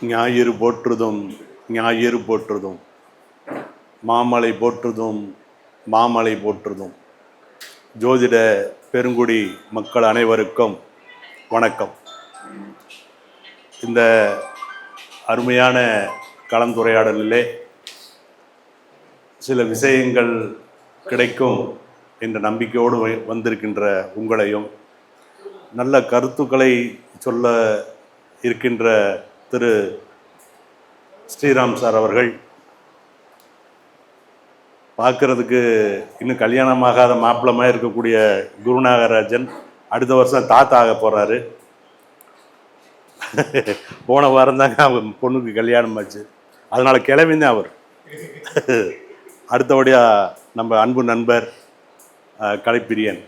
ஞாயிறு போற்றுதும் ஞாயிறு போற்றுதும். மாமலை போற்றுதும் மாமலை போற்றுதும். ஜோதிட பெருங்குடி மக்கள் அனைவருக்கும் வணக்கம். இந்த அருமையான கலந்துரையாடலிலே சில விஷயங்கள் கிடைக்கும் என்ற நம்பிக்கையோடு வ- வந்திருக்கின்ற உங்களையும் நல்ல கருத்துக்களை சொல்ல இருக்கின்ற திரு ஸ்ரீராம் சார் அவர்கள் பார்க்கறதுக்கு இன்னும் கல்யாணமாகாத மாப்பிளமாக இருக்கக்கூடிய குருநாகராஜன் அடுத்த வருஷம் தாத்தா ஆக போகிறாரு போன வாரம் தாங்க அவங்க பொண்ணுக்கு கல்யாணம் ஆச்சு. அதனால் கிளம்பிதான் அவர். அடுத்தபடியாக நம்ம அன்பு நண்பர் கலைப்பிரியன்.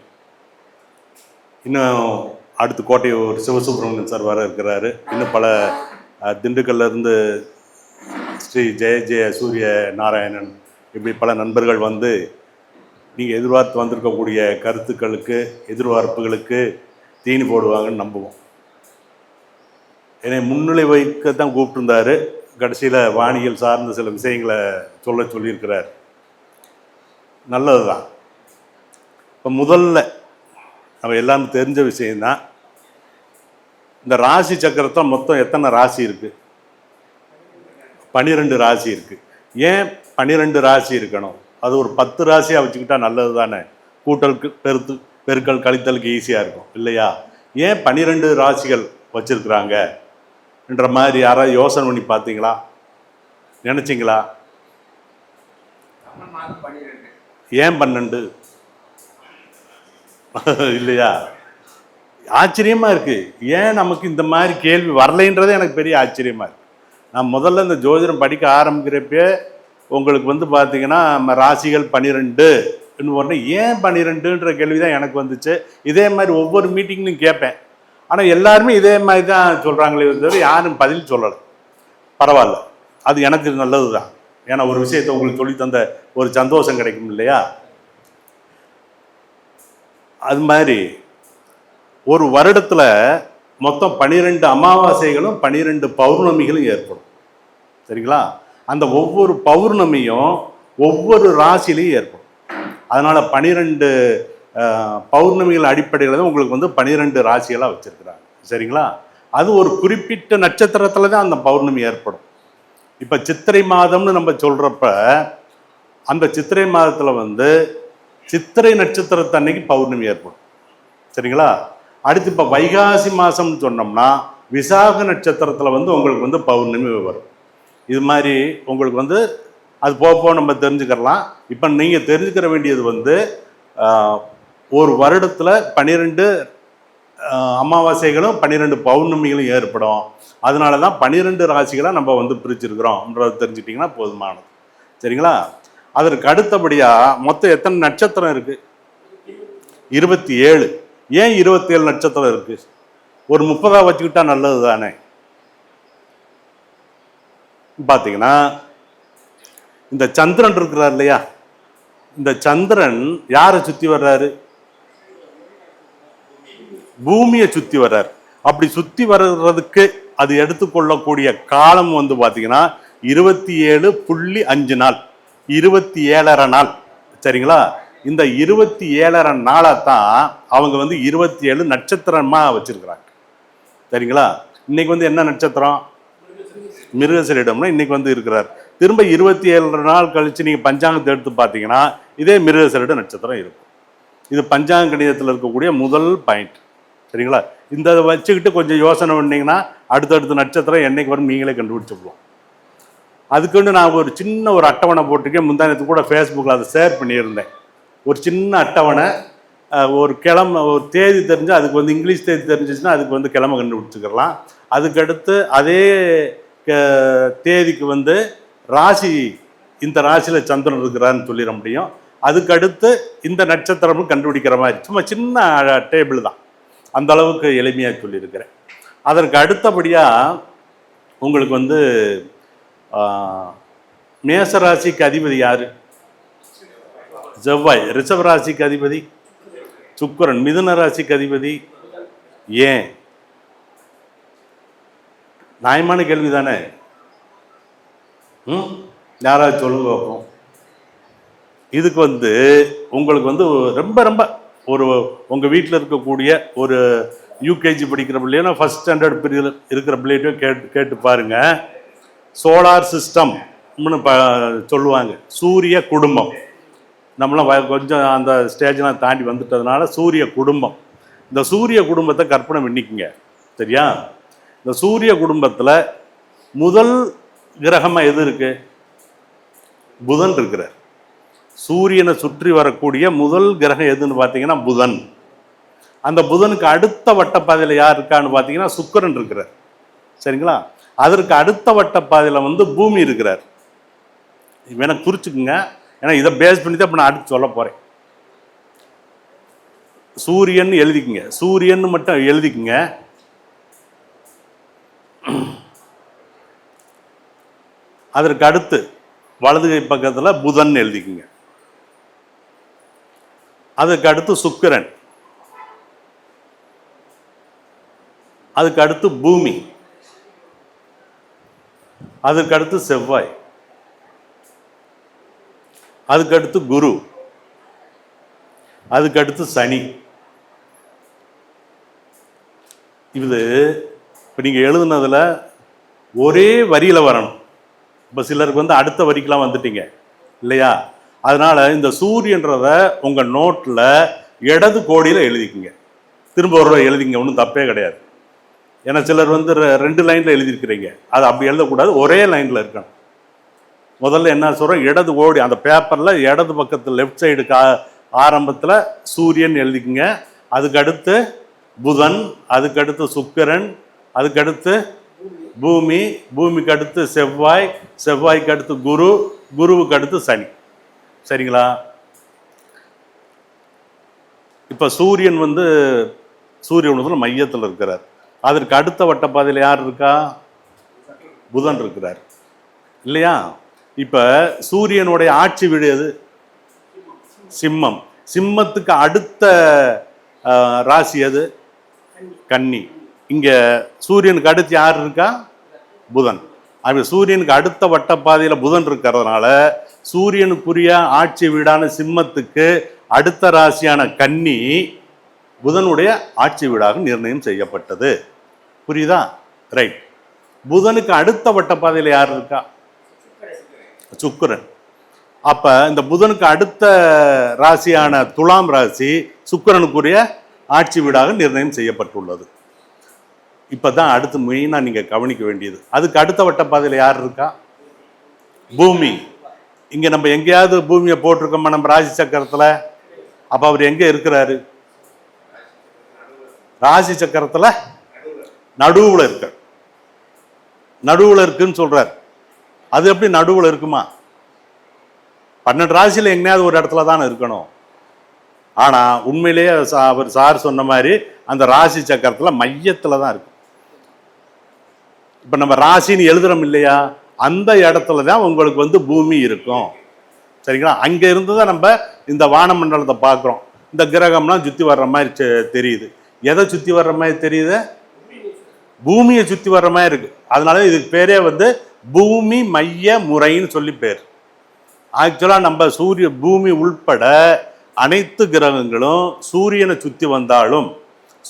இன்னும் அடுத்து கோட்டையூர் சிவசுப்ரமணியன் சார் வர இருக்கிறாரு. இன்னும் பல திண்டுக்கல்லேருந்து திண்டுக்கல்ல இருந்து ஸ்ரீ ஜெய ஜெய சூரிய நாராயணன் இப்படி பல நண்பர்கள் வந்து நீங்கள் எதிர்பார்த்து வந்திருக்கக்கூடிய கருத்துக்களுக்கு எதிர்பார்ப்புகளுக்கு தீனி போடுவாங்கன்னு நம்புவோம். என்னை முன்னிலை வைக்க தான் கூப்பிட்டுருந்தாரு. கடைசியில் வானியல் சார்ந்த சில விஷயங்களை சொல்ல சொல்லியிருக்கிறார். நல்லது தான் இப்போ முதல்ல நம்ம எல்லாரும் தெரிஞ்ச விஷயந்தான் இந்த ராசி சக்கரத்தில் மொத்தம் எத்தனை ராசி இருக்குது பன்னிரெண்டு ராசி இருக்குது ஏன் பன்னிரெண்டு ராசி இருக்கணும்? அது ஒரு பத்து ராசியாக வச்சுக்கிட்டா நல்லது தானே? கூட்டலுக்கு பெருத்து பெருக்கல் கழித்தலுக்கு ஈஸியாக இருக்கும். இல்லையா? ஏன் பன்னிரெண்டு ராசிகள் வச்சுருக்குறாங்க? என்ற மாதிரி யாராவது யோசனை பண்ணி பார்த்தீங்களா? நினச்சிங்களா? ஏன் பன்னெண்டு? இல்லையா? ஆச்சரியமாக இருக்குது ஏன் நமக்கு இந்த மாதிரி கேள்வி வரலைன்றதே எனக்கு பெரிய ஆச்சரியமாக இருக்குது நான் முதல்ல இந்த ஜோதிடம் படிக்க ஆரம்பிக்கிறப்பே உங்களுக்கு வந்து பார்த்தீங்கன்னா நம்ம ராசிகள் பன்னிரெண்டு உடனே ஏன் பன்னிரெண்டுன்ற கேள்வி தான் எனக்கு வந்துச்சு. இதே மாதிரி ஒவ்வொரு மீட்டிங்லையும் கேட்பேன். ஆனால் எல்லாருமே இதே மாதிரி தான் சொல்கிறாங்களே தவிர யாரும் பதில் சொல்லலை. பரவாயில்ல. அது எனக்கு நல்லது தான் ஏன்னா ஒரு விஷயத்தை உங்களுக்கு சொல்லி தந்த ஒரு சந்தோஷம் கிடைக்கும் இல்லையா? அது மாதிரி ஒரு வருடத்தில் மொத்தம் பனிரெண்டு அமாவாசைகளும் பனிரெண்டு பௌர்ணமிகளும் ஏற்படும். சரிங்களா? அந்த ஒவ்வொரு பௌர்ணமியும் ஒவ்வொரு ராசிலையும் ஏற்படும். அதனால் பனிரெண்டு பௌர்ணமிகள் அடிப்படையில் தான் உங்களுக்கு வந்து பனிரெண்டு ராசிகளாக வச்சுருக்குறாங்க. சரிங்களா? அது ஒரு குறிப்பிட்ட நட்சத்திரத்தில் தான் அந்த பௌர்ணமி ஏற்படும். இப்போ சித்திரை மாதம்னு நம்ம சொல்கிறப்ப அந்த சித்திரை மாதத்தில் வந்து சித்திரை நட்சத்திரத்தன்னைக்கு பௌர்ணமி ஏற்படும். சரிங்களா? அடுத்து இப்போ வைகாசி மாதம்னு சொன்னோம்னா விசாக நட்சத்திரத்தில் வந்து உங்களுக்கு வந்து பௌர்ணமி வரும். இது மாதிரி உங்களுக்கு வந்து அது போக போக நம்ம தெரிஞ்சுக்கலாம் இப்போ நீங்கள் தெரிஞ்சுக்கிற வேண்டியது வந்து ஒரு வருடத்தில் பன்னிரெண்டு அமாவாசைகளும் பன்னிரெண்டு பௌர்ணமிகளும் ஏற்படும். அதனால தான் பன்னிரெண்டு ராசிகளாக நம்ம வந்து பிரிச்சிருக்கிறோம்ன்றதை தெரிஞ்சுட்டிங்கன்னா போதுமானது. சரிங்களா? அதற்கு அடுத்தபடியாக மொத்தம் எத்தனை நட்சத்திரம் இருக்குது இருபத்தி ஏழு. ஏன் இருபத்தி ஏழு நட்சத்திரம் இருக்கு? ஒரு முப்பதா வச்சுக்கிட்டா நல்லது தானே பார்த்தீங்கன்னா இந்த சந்திரன் இருக்கிறார் இல்லையா? இந்த சந்திரன் யாரை சுற்றி வர்றாரு? பூமியை சுற்றி வர்றார். அப்படி சுற்றி வர்றதுக்கு அது எடுத்துக்கொள்ளக்கூடிய காலம் வந்து பார்த்தீங்கன்னா இருபத்தி ஏழு புள்ளி அஞ்சு நாள். இருபத்தி ஏழரை நாள். சரிங்களா? இந்த இருபத்தி ஏழரை நாளாக தான் அவங்க வந்து இருபத்தி ஏழு நட்சத்திரமாக வச்சிருக்கிறாங்க. சரிங்களா? இன்னைக்கு வந்து என்ன நட்சத்திரம்? மிருகசரிடம்னா இன்னைக்கு வந்து இருக்கிறார். திரும்ப இருபத்தி ஏழு நாள் கழித்து நீங்கள் பஞ்சாங்கத்தை எடுத்து பார்த்தீங்கன்னா இதே மிருகசரிட நட்சத்திரம் இருக்கும். இது பஞ்சாங்க கணிதத்தில் இருக்கக்கூடிய முதல் பாயிண்ட். சரிங்களா? இந்த இதை வச்சுக்கிட்டு கொஞ்சம் யோசனை பண்ணிங்கன்னா அடுத்தடுத்த நட்சத்திரம் என்னைக்கு வரும் நீங்களே கண்டுபிடிச்சிக்கலாம் அதுக்குன்னு நான் ஒரு சின்ன ஒரு அட்டவணை போட்டிருக்கேன். முந்தானத்து கூட ஃபேஸ்புக்கில் அதை ஷேர் பண்ணியிருந்தேன். ஒரு சின்ன அட்டவணை ஒரு கிழமை ஒரு தேதி தெரிஞ்சு அதுக்கு வந்து இங்கிலீஷ் தேதி தெரிஞ்சிச்சுன்னா அதுக்கு வந்து கிழமை கண்டுபிடிச்சிக்கலாம். அதுக்கடுத்து அதே தேதிக்கு வந்து ராசி இந்த ராசியில் சந்திரன் இருக்கிறான்னு சொல்லிட முடியும். அதுக்கடுத்து இந்த நட்சத்திரமும் கண்டுபிடிக்கிற மாதிரி சும்மா சின்ன டேபிள் தான். அந்த அளவுக்கு எளிமையாக சொல்லியிருக்கிறேன். அதற்கு அடுத்தபடியாக உங்களுக்கு வந்து மேச ராசிக்கு அதிபதி யாரு? செவ்வாய் ரிஷப ராசிக்கு அதிபதி சுக்கிரன் மிதுன ராசிக்கு அதிபதி. ஏன்? நியாயமான கேள்வி தானே ம்? யாராவது சொல்லுங்க பார்ப்போம். இதுக்கு வந்து உங்களுக்கு வந்து ரொம்ப ரொம்ப ஒரு உங்கள் வீட்டில் இருக்கக்கூடிய ஒரு யூகேஜி படிக்கிற பிள்ளையோ ஃபஸ்ட் ஸ்டாண்டர்ட் பிரிவில் இருக்கிற பிள்ளைகிட்டயோ கேட்டு கேட்டு பாருங்கள் சோலார் சிஸ்டம்னு ப சொல்லுவாங்க. சூரிய குடும்பம். நம்மளாம் வ- கொஞ்சம் அந்த ஸ்டேஜ்லாம் தாண்டி வந்துட்டதுனால சூரிய குடும்பம். இந்த சூரிய குடும்பத்தை கற்பனை பண்ணிக்கங்க. சரியா? இந்த சூரிய குடும்பத்தில் முதல் கிரகமாக எது இருக்குது புதன் இருக்கிறார். சூரியனை சுற்றி வரக்கூடிய முதல் கிரகம் எதுன்னு பார்த்தீங்கன்னா புதன். அந்த புதனுக்கு அடுத்த வட்டப்பாதையில் யார் இருக்கான்னு பார்த்தீங்கன்னா சுக்கரன் இருக்கிறார். சரிங்களா? அதற்கு அடுத்த வட்டப்பாதையில் வந்து பூமி இருக்கிறார். வேணா குறிச்சுக்குங்க. ஏன்னா இதை பேஸ் பண்ணி தான் இப்போ நான் அடுத்து சொல்ல போகிறேன் சூரியன் எழுதிக்குங்க. சூரியன் மட்டும் எழுதிக்குங்க. அதற்கு அடுத்து வலது கை பக்கத்தில் புதன் எழுதிக்குங்க. அதுக்கு அடுத்து சுக்கிரன். அதுக்கு அடுத்து பூமி. அதுக்கு அடுத்து செவ்வாய். அதுக்கு அடுத்து குரு. அதுக்கடுத்து சனி. இது இப்போ நீங்கள் எழுதுனதில் ஒரே வரியில் வரணும். இப்போ சிலருக்கு வந்து அடுத்த வரிக்கெலாம் வந்துட்டீங்க. இல்லையா? அதனால் இந்த சூரியன்றத உங்கள் நோட்டில் இடது கோடியில் எழுதிக்குங்க. திரும்ப ஒரு எழுதிங்க ஒன்றும் தப்பே கிடையாது. ஏன்னா சிலர் வந்து ரெ- ரெண்டு லைனில் எழுதியிருக்கிறீங்க. அது அப்படி எழுதக்கூடாது ஒரே லைனில் இருக்கணும். முதல்ல என்ன சொல்கிறோம் இடது ஓடி அந்த பேப்பரில் இடது பக்கத்தில் லெஃப்ட் சைடு கா ஆரம்பத்தில் சூரியன் எழுதிக்குங்க. அதுக்கு அடுத்து புதன் அதுக்கடுத்து சுக்கரன் சுக்கிரன் பூமி பூமிக்கு அடுத்து செவ்வாய் செவ்வாய்க்கு அடுத்து குரு குருவுக்கு அடுத்து சனி. சரிங்களா? இப்போ சூரியன் வந்து சூரியன் வந்து மையத்தில் இருக்கிறார். அதற்கு அடுத்த வட்டப்பாதையில் யார் இருக்கா? புதன் இருக்கிறார். இல்லையா? இப்போ சூரியனுடைய ஆட்சி வீடு எது சிம்மம். சிம்மத்துக்கு அடுத்த ராசி எது? கன்னி. இங்கே சூரியனுக்கு அடுத்து யார் இருக்கா? புதன். அப்படி சூரியனுக்கு அடுத்த வட்டப்பாதையில் புதன் இருக்கிறதுனால சூரியனுக்குரிய ஆட்சி வீடான சிம்மத்துக்கு அடுத்த ராசியான கன்னி புதனுடைய ஆட்சி வீடாக நிர்ணயம் செய்யப்பட்டது. புரியுதா? ரைட். புதனுக்கு அடுத்த வட்டப்பாதையில் யார் இருக்கா? சுக்கிரன். அப்ப இந்த புதனுக்கு அடுத்த ராசியான துலாம் ராசி சுக்கரனுக்குரிய ஆட்சி வீடாக நிர்ணயம் செய்யப்பட்டுள்ளது. இப்பதான் அடுத்து மெயினாக நீங்க கவனிக்க வேண்டியது. அதுக்கு அடுத்த வட்ட பாதையில் யார் இருக்கா? பூமி. இங்க நம்ம எங்கேயாவது பூமியை போட்டிருக்கோமா நம்ம ராசி சக்கரத்துல? அப்ப அவர் எங்க இருக்கிறாரு? ராசி சக்கரத்துல நடுவுல இருக்க நடுவுல இருக்குன்னு சொல்றார். அது எப்படி நடுவில் இருக்குமா? பன்னெண்டு ராசியில் எங்கேயாவது ஒரு இடத்துல தானே இருக்கணும். ஆனால் உண்மையிலேயே சா- அவர் சார் சொன்ன மாதிரி அந்த ராசி சக்கரத்தில் மையத்தில் தான் இருக்கும். இப்போ நம்ம ராசின்னு எழுதுறோம் இல்லையா? அந்த இடத்துல தான் உங்களுக்கு வந்து பூமி இருக்கும். சரிங்களா? அங்கே இருந்து தான் நம்ம இந்த வானமண்டலத்தை பார்க்குறோம். இந்த கிரகம்லாம் சுற்றி வர்ற மாதிரி தெரியுது. எதை சுற்றி வர்ற மாதிரி தெரியுது? பூமியை சுற்றி வர்ற மாதிரி இருக்குது அதனால இதுக்கு பேரே வந்து பூமி மைய முறைன்னு சொல்லி பேர். ஆக்சுவலாக நம்ம சூரிய பூமி உள்பட அனைத்து கிரகங்களும் சூரியனை சுற்றி வந்தாலும்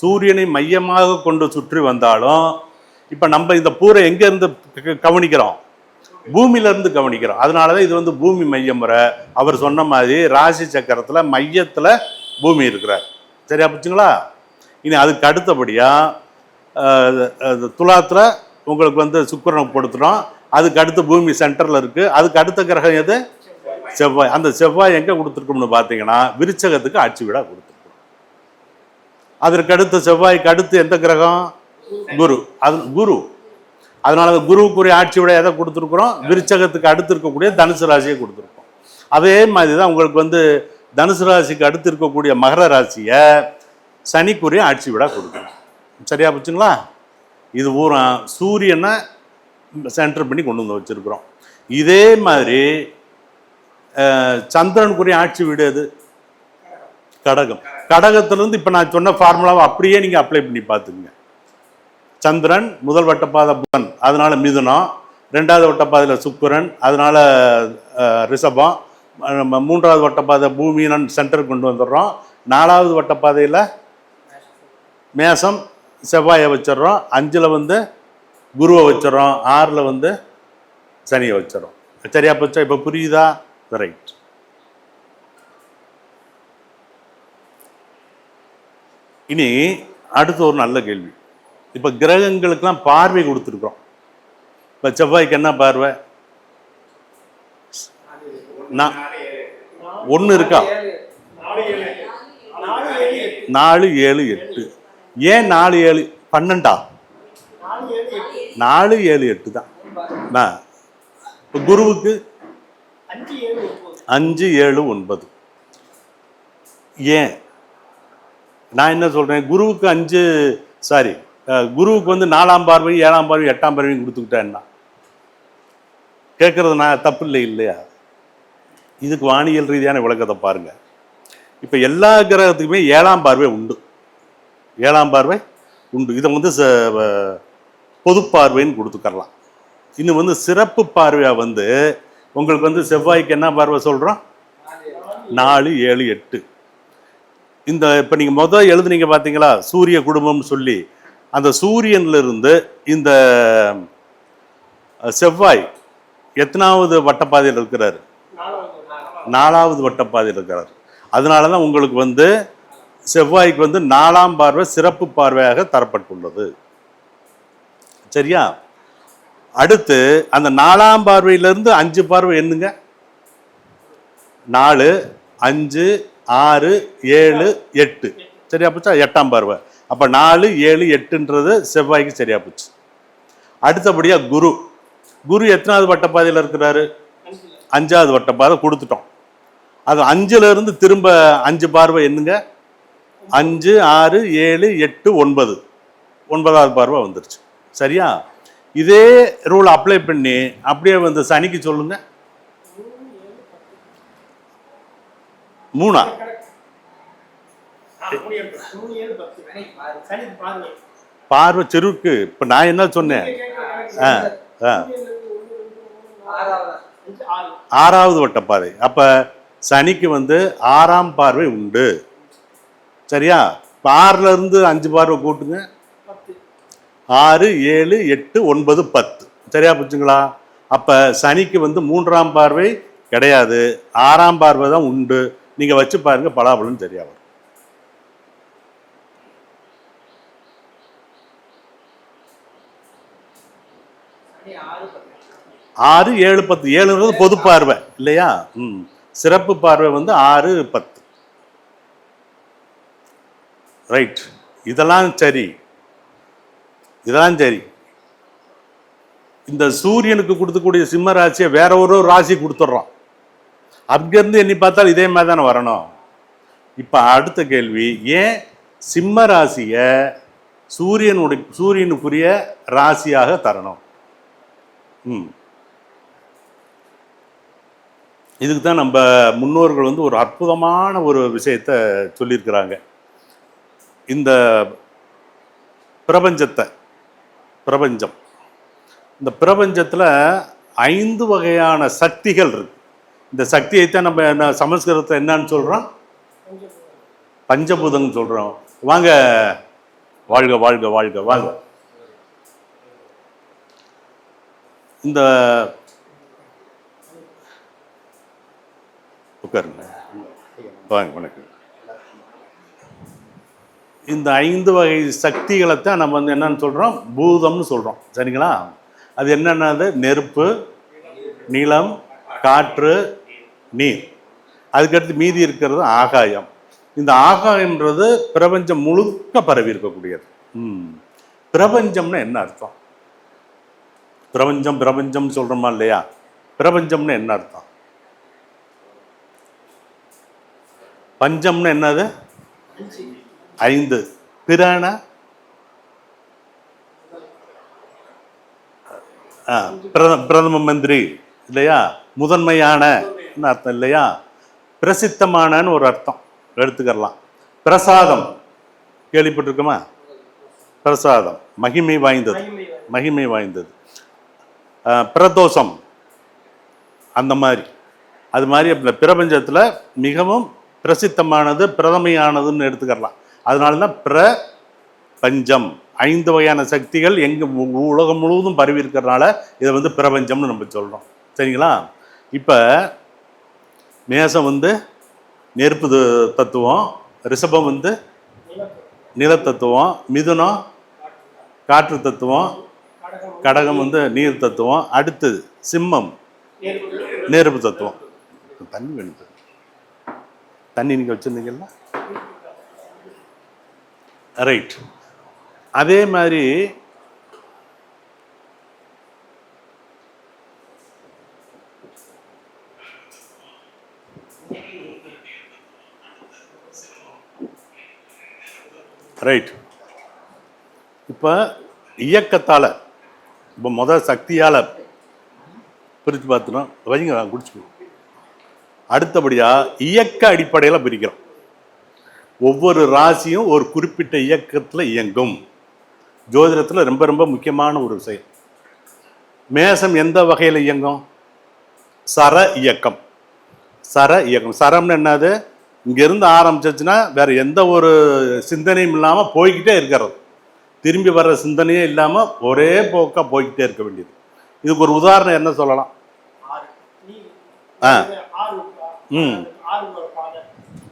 சூரியனை மையமாக கொண்டு சுற்றி வந்தாலும் இப்போ நம்ம இந்த பூரை எங்கேருந்து கவனிக்கிறோம்? பூமியிலேருந்து கவனிக்கிறோம். அதனால தான் இது வந்து பூமி மைய முறை. அவர் சொன்ன மாதிரி ராசி சக்கரத்தில் மையத்தில் பூமி இருக்கிறார். சரியா போச்சுங்களா இனி அதுக்கு அடுத்தபடியாக துலாத்தில் உங்களுக்கு வந்து சுக்கரனை கொடுத்துட்டோம். அதுக்கு அடுத்து பூமி சென்டரில் இருக்குது அதுக்கு அடுத்த கிரகம் எது? செவ்வாய். அந்த செவ்வாய் எங்கே கொடுத்துருக்கோம்னு பார்த்தீங்கன்னா விருச்சகத்துக்கு ஆட்சி விழா கொடுத்துருக்கோம். அதற்கு அடுத்த செவ்வாய்க்கு அடுத்து எந்த கிரகம்? குரு. அது குரு. அதனால குருவுக்குரிய ஆட்சி விட எதை கொடுத்துருக்குறோம்? விருச்சகத்துக்கு அடுத்து இருக்கக்கூடிய தனுசு ராசியை கொடுத்துருக்கோம். அதே மாதிரி தான் உங்களுக்கு வந்து தனுசு ராசிக்கு அடுத்து இருக்கக்கூடிய மகர ராசியை சனிக்குரிய ஆட்சி விட கொடுக்கணும். சரியா போச்சுங்களா? இது பூரா சூரியனை சென்டர் பண்ணி கொண்டு வந்து வச்சுருக்குறோம். இதே மாதிரி சந்திரனுக்குரிய ஆட்சி வீடு எது? கடகம். கடகத்திலேருந்து இப்போ நான் சொன்ன ஃபார்முலாவை அப்படியே நீங்கள் அப்ளை பண்ணி பார்த்துக்குங்க. சந்திரன் முதல் வட்டப்பாத புதன் அதனால் மிதுனம் ரெண்டாவது வட்டப்பாதையில் சுக்கரன் அதனால் ரிஷபம் நம்ம மூன்றாவது வட்டப்பாதை பூமியின் சென்டருக்கு கொண்டு வந்துடுறோம். நாலாவது வட்டப்பாதையில் மேசம் செவ்வாயை வச்சிடுறோம். அஞ்சில் வந்து குருவை வச்சிடறோம் ஆறில் வந்து சனியை வச்சிடறோம். சரியா போச்சா இப்போ புரியுதா? ரைட் இனி அடுத்து ஒரு நல்ல கேள்வி. இப்போ கிரகங்களுக்கெல்லாம் பார்வை கொடுத்துருக்குறோம். இப்போ செவ்வாய்க்கு என்ன பார்வை? நான் ஒன்று இருக்கா? நாலு ஏழு எட்டு. ஏன் நாலு ஏழு பன்னெண்டா? நாலு ஏழு எட்டு தான். இப்போ குருவுக்கு அஞ்சு ஏழு ஒன்பது. ஏன்? நான் என்ன சொல்கிறேன் குருவுக்கு அஞ்சு சாரி குருவுக்கு வந்து நாலாம் பார்வை ஏழாம் பார்வை எட்டாம் பார்வையும் கொடுத்துக்கிட்டேன்னா கேட்குறது நான் தப்பு இல்லை இல்லையா? இதுக்கு வானியல் ரீதியான விளக்கத்தை பாருங்கள் இப்போ எல்லா கிரகத்துக்குமே ஏழாம் பார்வை உண்டு. ஏழாம் பார்வை உண்டு. இதை வந்து ச- வ- பொது பார்வைன்னு கொடுத்துக்கரலாம் இன்னும் வந்து சிறப்பு பார்வையாக வந்து உங்களுக்கு வந்து செவ்வாய்க்கு என்ன பார்வை சொல்கிறோம் நாலு ஏழு எட்டு. இந்த இப்போ நீங்கள் மொதல் எழுதுனீங்க பார்த்தீங்களா சூரிய குடும்பம்னு சொல்லி. அந்த சூரியன்லேருந்து இந்த செவ்வாய் எத்தனாவது வட்டப்பாதையில் இருக்கிறார்? நாலாவது வட்டப்பாதையில் இருக்கிறார். அதனால தான் உங்களுக்கு வந்து செவ்வாய்க்கு வந்து நாலாம் பார்வை சிறப்பு பார்வையாக தரப்பட்டுள்ளது. சரியா? அடுத்து அந்த நாலாம் பார்வையிலேருந்து அஞ்சு பார்வை என்னங்க? நாலு அஞ்சு ஆறு ஏழு எட்டு. சரியா போச்சா? எட்டாம் பார்வை. அப்போ நாலு ஏழு எட்டுன்றது செவ்வாய்க்கு சரியா போச்சு. அடுத்தபடியாக குரு. குரு எத்தனாவது வட்டப்பாதையில் இருக்கிறாரு? அஞ்சாவது வட்டப்பாதை கொடுத்துட்டோம். அது அஞ்சுலேருந்து திரும்ப அஞ்சு பார்வை என்னங்க? அஞ்சு ஆறு ஏழு எட்டு ஒன்பது. ஒன்பதாவது பார்வை வந்துருச்சு. சரியா? இதே ரூல் அப்ளை பண்ணி அப்படியே வந்து சனிக்கு சொல்லுங்க. மூணா? பார்வை செருக்கு இப்ப நான் என்ன சொன்னேன்? ஆ ஆ. ஆறாவது வட்டப்பாதை அப்ப சனிக்கு வந்து ஆறாம் பார்வை உண்டு. சரியா? இப்ப இருந்து அஞ்சு பார்வை கூட்டுங்க ஆறு ஏழு எட்டு ஒன்பது பத்து. சரியா போச்சுங்களா அப்போ சனிக்கு வந்து மூன்றாம் பார்வை கிடையாது. ஆறாம் பார்வை தான் உண்டு. நீங்கள் வச்சு பாருங்க பலாபலன் சரியாக வரும். ஆறு ஏழு பத்து. ஏழுன்றது பொது பார்வை இல்லையா? ம். சிறப்பு பார்வை வந்து ஆறு பத்து. ரைட். இதெல்லாம் சரி. இதெல்லாம் சரி. இந்த சூரியனுக்கு கொடுக்கக்கூடிய சிம்ம ராசியை வேற ஒரு ராசி கொடுத்துட்றோம். அங்கேருந்து எண்ணி பார்த்தால் இதே மாதிரி தானே வரணும். இப்போ அடுத்த கேள்வி ஏன் சிம்ம ராசியை சூரியனுடைய சூரியனுக்குரிய ராசியாக தரணும்? ம். இதுக்கு தான் நம்ம முன்னோர்கள் வந்து ஒரு அற்புதமான ஒரு விஷயத்தை சொல்லியிருக்கிறாங்க. இந்த பிரபஞ்சத்தை. பிரபஞ்சம். இந்த பிரபஞ்சத்தில் ஐந்து வகையான சக்திகள் இருக்கு. இந்த சக்தியை தான் நம்ம என்ன சமஸ்கிருதத்தை என்னன்னு சொல்கிறோம் பஞ்சபூதம்னு சொல்கிறோம் வாங்க. வாழ்க வாழ்க வாழ்க வாழ்க. இந்த உட்காருங்க. வாங்க வணக்கம். இந்த ஐந்து வகை சக்திகளை தான் நம்ம வந்து என்னன்னு சொல்கிறோம் பூதம்னு சொல்கிறோம் சரிங்களா? அது என்னென்னது? நெருப்பு நிலம் காற்று நீர். அதுக்கடுத்து மீதி இருக்கிறது ஆகாயம். இந்த ஆகாயம்ன்றது பிரபஞ்சம் முழுக்க பரவி இருக்கக்கூடியது. ம். பிரபஞ்சம்னா என்ன அர்த்தம்? பிரபஞ்சம் பிரபஞ்சம் சொல்கிறோமா இல்லையா? பிரபஞ்சம்னு என்ன அர்த்தம்? பஞ்சம்னு என்னது? ஐந்து. பிரான பிரத- பிரதம மந்திரி இல்லையா? முதன்மையான அர்த்தம் இல்லையா? பிரசித்தமானன்னு ஒரு அர்த்தம். எடுத்துக்கலாம் பிரசாதம். கேள்விப்பட்டிருக்கோமா? பிரசாதம். மகிமை வாய்ந்தது. மகிமை வாய்ந்தது. பிரதோஷம். அந்த மாதிரி. அது மாதிரி பிரபஞ்சத்தில் மிகவும் பிரசித்தமானது பிரதமையானதுன்னு எடுத்துக்கலாம் அதனால தான் பிரபஞ்சம் ஐந்து வகையான சக்திகள் எங்க உ- உலகம் முழுவதும் பரவி இருக்கிறனால இதை வந்து பிரபஞ்சம்னு நம்ம சொல்கிறோம் சரிங்களா இப்போ மேசம் வந்து நெருப்பு தத்துவம் ரிஷபம் வந்து நிலத்தத்துவம். நிலத்தத்துவம் மிதுனம் காற்று தத்துவம் கடகம் வந்து நீர் தத்துவம் அடுத்தது சிம்மம் நெருப்பு. தத்துவம் தண்ணி வேணும். தண்ணி நீங்கள் வச்சுருந்தீங்கல்ல ரைட் அதே மாதிரி ரைட் இப்போ இயக்கத்தால் இப்போ முதல் சக்தியால் பிரித்து பார்த்துனோம் வைங்க நான் குடிச்சு அடுத்தபடியாக இயக்க அடிப்படையில் பிரிக்கிறோம். ஒவ்வொரு ராசியும் ஒரு குறிப்பிட்ட இயக்கத்தில் இயங்கும். ஜோதிடத்தில் ரொம்ப ரொம்ப முக்கியமான ஒரு விஷயம். மேசம் எந்த வகையில் இயங்கும்? சர இயக்கம். சர இயக்கம். சரம்னு என்னது? இங்கேருந்து ஆரம்பிச்சிச்சுன்னா வேற எந்த ஒரு சிந்தனையும் இல்லாமல் போய்கிட்டே இருக்கிறது. திரும்பி வர்ற சிந்தனையே இல்லாமல் ஒரே போக்காக போய்கிட்டே இருக்க வேண்டியது. இதுக்கு ஒரு உதாரணம் என்ன சொல்லலாம்? ஆ. ம்.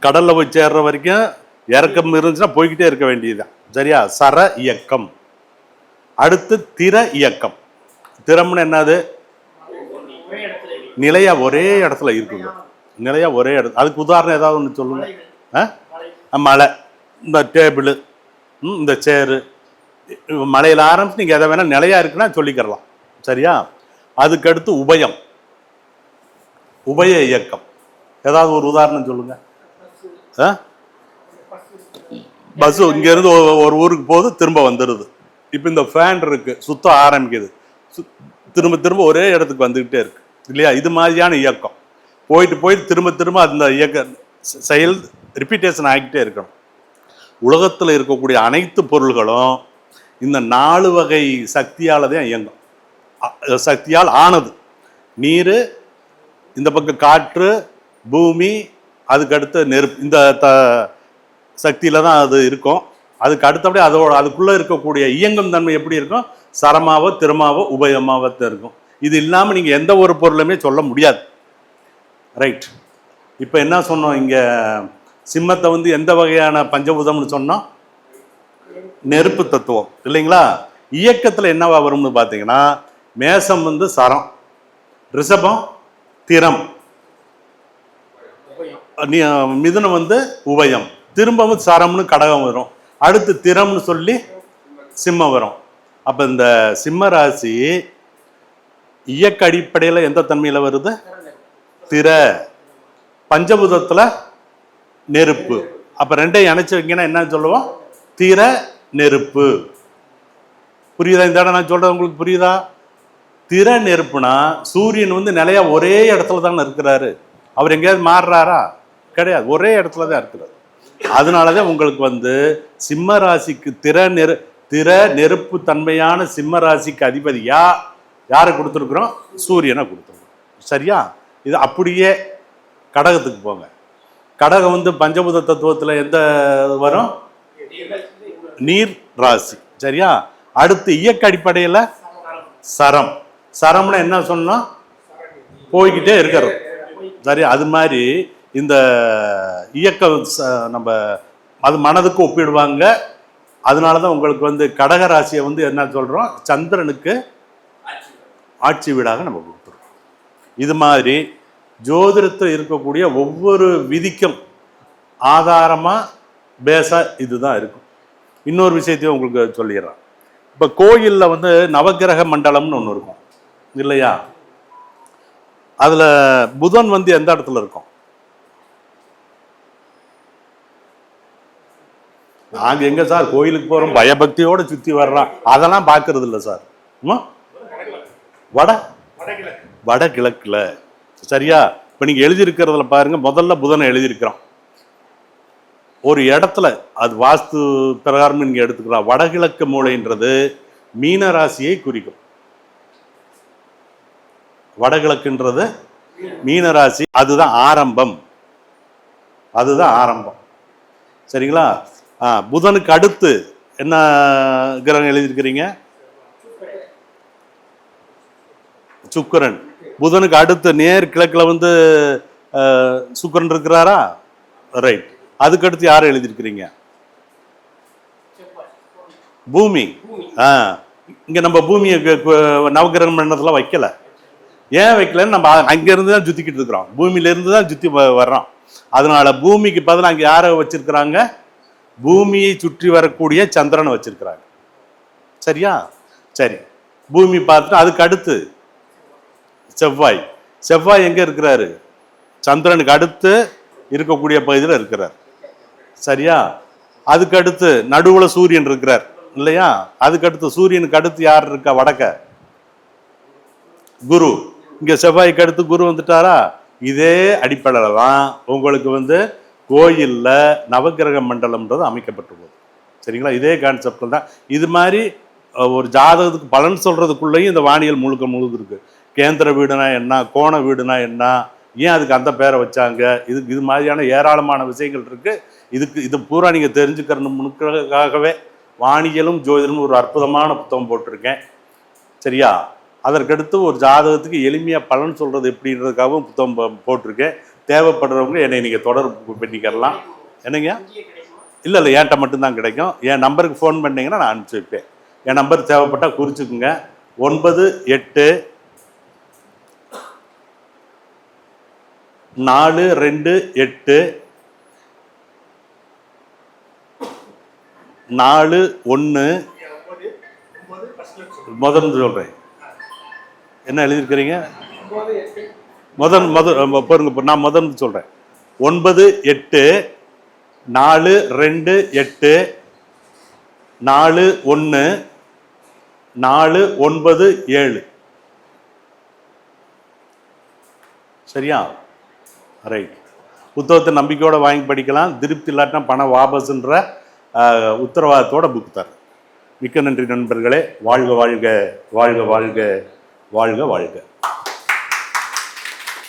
கடல்ல போய் சேர்ற வரைக்கும் இறக்கம் இருந்துச்சுன்னா போய்கிட்டே இருக்க வேண்டியதுதான். சரியா? சர இயக்கம். அடுத்து திற இயக்கம். திறம்னு என்னது? நிலையா ஒரே இடத்துல இருக்குங்க. நிலையா ஒரே இடத்துல. அதுக்கு உதாரணம் ஏதாவது ஒன்று சொல்லுங்க. ஆ? மலை. மலை. இந்த டேபிள். இந்த சேரு. மலையில் ஆரம்பிச்சு நீங்கள் எதை வேணால் நிலையா இருக்குன்னா சொல்லிக்கிறலாம். சரியா? அதுக்கடுத்து உபயம். உபய இயக்கம். ஏதாவது ஒரு உதாரணம் சொல்லுங்க. ஆ? பஸ்ஸு இங்கேருந்து ஒரு ஊருக்கு போகுது திரும்ப வந்துடுது இப்போ இந்த ஃபேன் இருக்கு சுத்த ஆரம்பிக்குது. திரும்ப திரும்ப ஒரே இடத்துக்கு வந்துக்கிட்டே இருக்கு. இல்லையா? இது மாதிரியான இயக்கம். போயிட்டு போயிட்டு திரும்ப திரும்ப அந்த இயக்க செயல் ரிப்பீட்டேஷன் ஆகிக்கிட்டே இருக்கணும். உலகத்தில் இருக்கக்கூடிய அனைத்து பொருள்களும் இந்த நாலு வகை சக்தியால் தான் இயங்கும். சக்தியால் ஆனது. நீர் இந்த பக்கம் காற்று பூமி அதுக்கடுத்து நெருப்பு இந்த த சக்தியில் தான் அது இருக்கும். அதுக்கு அடுத்தபடி அதோட அதுக்குள்ளே இருக்கக்கூடிய இயங்கும் தன்மை எப்படி இருக்கும்? சரமாவோ திறமாவோ உபயமாவோ தான் இருக்கும். இது இல்லாமல் நீங்கள் எந்த ஒரு பொருளுமே சொல்ல முடியாது. ரைட் இப்போ என்ன சொன்னோம்? இங்கே சிம்மத்தை வந்து எந்த வகையான பஞ்சபூதம்னு சொன்னோம்? நெருப்பு தத்துவம். இல்லைங்களா? இயக்கத்தில் என்னவா வரும்னு பார்த்தீங்கன்னா மேசம் வந்து சரம் ரிஷபம் திறம். மிதுனம் வந்து உபயம். திரும்பவும் சரம்னு கடகம் வரும். அடுத்து திறம்னு சொல்லி சிம்மம் வரும். அப்போ இந்த சிம்ம ராசி இயக்க அடிப்படையில் எந்த தன்மையில் வருது? திற பஞ்சபூதத்தில் நெருப்பு. அப்போ ரெண்டையும் இணைச்சி வைங்கன்னா என்ன சொல்லுவோம்? திற நெருப்பு. புரியுதா? இந்த இடம் நான் சொல்கிறேன் உங்களுக்கு புரியுதா? திற நெருப்புனா சூரியன் வந்து நிலையா ஒரே இடத்துல தானே இருக்கிறாரு. அவர் எங்கேயாவது மாறுறாரா? கிடையாது. ஒரே இடத்துல தான் இருக்கிறார். அதனால தான் உங்களுக்கு வந்து சிம்ம ராசிக்கு திற நெரு திற நெருப்பு தன்மையான சிம்ம ராசிக்கு அதிபதியா யாரை கொடுத்துருக்குறோம்? சூரியனை கொடுத்துருக்கோம் சரியா? இது அப்படியே கடகத்துக்கு போங்க. கடகம் வந்து பஞ்சபூத தத்துவத்தில் எந்த வரும்? நீர் ராசி. சரியா? அடுத்து இயக்க அடிப்படையில் சரம். சரம்னு என்ன சொன்னோம்? போய்கிட்டே இருக்கிறது சரி அது மாதிரி இந்த இயக்கம் ச- நம்ம அது மனதுக்கு ஒப்பிடுவாங்க. அதனால தான் உங்களுக்கு வந்து கடக ராசியை வந்து என்ன சொல்கிறோம் சந்திரனுக்கு ஆட்சி வீடாக நம்ம கொடுத்துருக்கோம் இது மாதிரி ஜோதிடத்தில் இருக்கக்கூடிய ஒவ்வொரு விதிக்கும் ஆதாரமாக பேஸாக இதுதான் இருக்கும். இன்னொரு விஷயத்தையும் உங்களுக்கு சொல்லிடுறேன். இப்போ கோயிலில் வந்து நவக்கிரக மண்டலம்னு ஒன்று இருக்கும். இல்லையா? அதில் புதன் வந்து எந்த இடத்துல இருக்கும்? நாங்கள் எங்கே சார் கோயிலுக்கு போகிறோம் பயபக்தியோடு சுற்றி வர்றோம். அதெல்லாம் பார்க்கறது இல்லை சார். ஆமா? வட? வடகிழக்கு. வடகிழக்கில். சரியா? இப்போ நீங்கள் எழுதியிருக்கிறதுல பாருங்க முதல்ல புதனை எழுதியிருக்கிறோம் ஒரு இடத்துல அது வாஸ்து பிரகாரம் நீங்கள் எடுத்துக்கலாம். வடகிழக்கு மூளைன்றது மீன ராசியை குறிக்கும். வடகிழக்குன்றது மீனராசி. அதுதான் ஆரம்பம். அதுதான் ஆரம்பம். சரிங்களா? புதனுக்கு அடுத்து என்ன கிரகம் எழுதியிருக்கிறீங்க? சுக்கிரன். புதனுக்கு அடுத்து நேர் கிழக்கில் வந்து சுக்கரன் இருக்கிறாரா? ரைட் அதுக்கு அடுத்து யார் எழுதியிருக்கிறீங்க? பூமி. ஆ. இங்க நம்ம பூமியை நவகிரகம் கு- வைக்கல. ஏன் வைக்கலன்னு நம்ம அங்கேருந்து தான் சுற்றிக்கிட்டு இருக்கிறோம். பூமியிலேருந்து தான் சுற்றி வர்றோம். அதனால பூமிக்கு பதிலாக அங்கே யாரை வச்சிருக்கிறாங்க? பூமியை சுற்றி வரக்கூடிய சந்திரனை வச்சிருக்கிறாங்க. சரியா? சரி. பூமி பார்த்துட்டு அதுக்கு அடுத்து செவ்வாய். செவ்வாய் எங்கே இருக்கிறாரு? சந்திரனுக்கு அடுத்து இருக்கக்கூடிய பகுதியில் இருக்கிறார். சரியா? அதுக்கு அடுத்து நடுவுல சூரியன் இருக்கிறார். இல்லையா? அதுக்கு அடுத்து சூரியனுக்கு அடுத்து யார் இருக்கா? வடக்க. குரு. இங்க செவ்வாய்க்கு அடுத்து குரு வந்துட்டாரா? இதே அடிப்படையில் தான் உங்களுக்கு வந்து கோயிலில் நவக்கிரக மண்டலம்ன்றது அமைக்கப்பட்டுள்ளது. சரிங்களா? இதே கான்செப்டில் தான். இது மாதிரி ஒரு ஜாதகத்துக்கு பலன் சொல்கிறதுக்குள்ளேயும் இந்த வானியல் முழுக்க முழுது இருக்கு கேந்திர வீடுனா என்ன கோண வீடுனா என்ன ஏன் அதுக்கு அந்த பேரை வச்சாங்க? இதுக்கு இது மாதிரியான ஏராளமான விஷயங்கள் இருக்குது இதுக்கு இது பூரா நீங்கள் தெரிஞ்சுக்கிறணுக்காகவே வானியலும் ஜோதிடமும் ஒரு அற்புதமான புத்தகம் போட்டிருக்கேன். சரியா? அதற்கடுத்து ஒரு ஜாதகத்துக்கு எளிமையாக பலன் சொல்கிறது எப்படின்றதுக்காகவும் புத்தகம் போட்டிருக்கேன். தேவைப்படுறவங்க என்னை நீங்கள் தொடர்பு பண்ணிக்கிறலாம். என்னங்க? இல்லை இல்லை என்கிட்ட மட்டும்தான் கிடைக்கும். என் நம்பருக்கு ஃபோன் பண்ணிங்கன்னா நான் அனுப்பிச்சி வைப்பேன் என் நம்பர் தேவைப்பட்டால் குறிச்சுக்குங்க. ஒன்பது எட்டு நாலு ரெண்டு எட்டு நாலு ஒன்று ஒன்பது முதல்ல சொல்கிறேன் என்ன எழுதியிருக்கிறீங்க? முதன் எட்டு முதல் பாருங்க நான் முதன் சொல்கிறேன் ஒன்பது எட்டு நாலு ரெண்டு எட்டு நாலு ஒன்று நாலு ஒன்பது ஏழு. சரியா? ரைட் புத்தகத்தை நம்பிக்கையோடு வாங்கி படிக்கலாம். திருப்தி இல்லாட்டினா பணம் வாபஸ்ன்ற உத்தரவாதத்தோட புக் தரேன். மிக்க நன்றி நண்பர்களே. வாழ்க வாழ்க வாழ்க வாழ்க வாழ்க வாழ்க.